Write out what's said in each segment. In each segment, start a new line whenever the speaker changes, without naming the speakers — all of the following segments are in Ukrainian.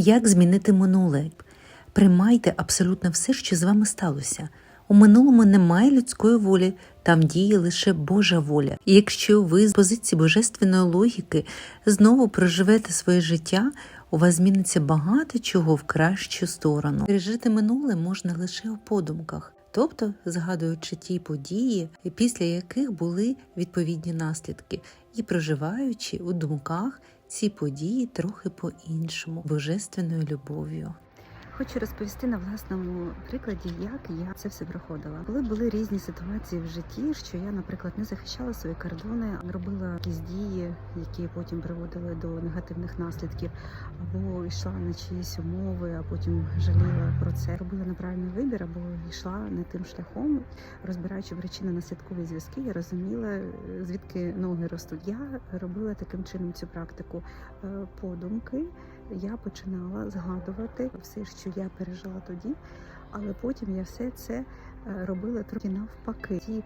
Як змінити минуле? Приймайте абсолютно все, що з вами сталося. У минулому немає людської волі, там діє лише Божа воля. І якщо ви з позиції божественної логіки знову проживете своє життя, у вас зміниться багато чого в кращу сторону. Пережити минуле можна лише у подумках, тобто згадуючи ті події, після яких були відповідні наслідки, і проживаючи у думках ці події трохи по-іншому, божественною любов'ю.
Хочу розповісти на власному прикладі, як я це все проходила. Коли були різні ситуації в житті, що я, наприклад, не захищала свої кордони, робила якісь дії, які потім приводили до негативних наслідків, або йшла на чиїсь умови, а потім жаліла про це. Робила неправильний вибір, або йшла не тим шляхом, розбираючи причинно-наслідкові зв'язки, я розуміла, звідки ноги ростуть. Я робила таким чином цю практику Е, подумки. Я починала згадувати все, що я пережила тоді, але потім я все це е, робила трохи навпаки. Ті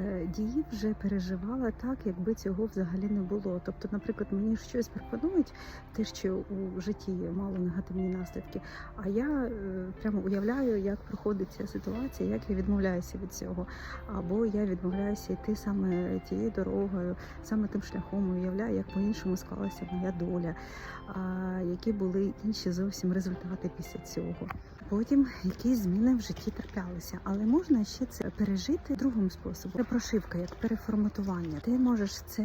е, дії вже переживала так, якби цього взагалі не було. Тобто, наприклад, мені щось пропонують, те, що у житті мало негативні наслідки. А я е, прямо уявляю, як проходить ця ситуація, як я відмовляюся від цього. Або я відмовляюся йти саме тією дорогою, саме тим шляхом уявляю, як по-іншому склалася моя доля, які були інші зовсім результати після цього. Потім якісь зміни в житті траплялися, але можна ще це пережити другим способом. Це прошивка, як переформатування. Ти можеш це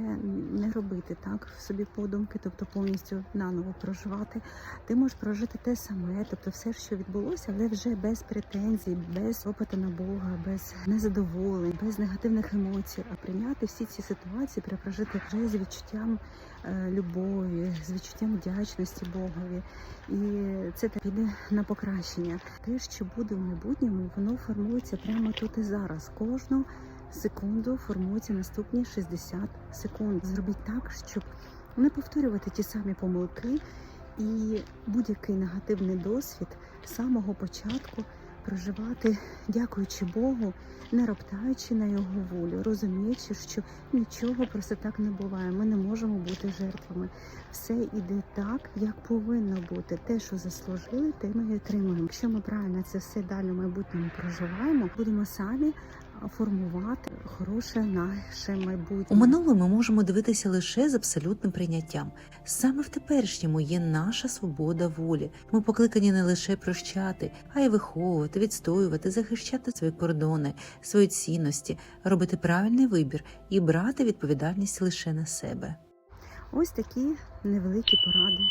не робити так в собі подумки, тобто повністю наново проживати. Ти можеш прожити те саме, тобто все, що відбулося, але вже без претензій, без опиту на Бога, без незадоволень, без негативних емоцій, а прийняти всі ці ситуації, перепрожити вже з відчуттям е, любові, з відчуттям вдячності Богові. І це так піде на покращення. Те, що буде в майбутньому, воно формується прямо тут і зараз. Кожну секунду формуються наступні 60 секунд. Зробіть так, щоб не повторювати ті самі помилки і будь-який негативний досвід самого початку проживати, дякуючи Богу, не роптаючи на його волю, розуміючи, що нічого просто так не буває. Ми не можемо бути жертвами. Все іде так, як повинно бути. Те, що заслужили, те ми і отримуємо. Якщо ми правильно це все далі в майбутньому проживаємо, будемо самі формувати хороше наше майбутнє.
У минулому ми можемо дивитися лише з абсолютним прийняттям. Саме в теперішньому є наша свобода волі. Ми покликані не лише прощати, а й виховувати, відстоювати, захищати свої кордони, свої цінності, робити правильний вибір і брати відповідальність лише на себе.
Ось такі невеликі поради.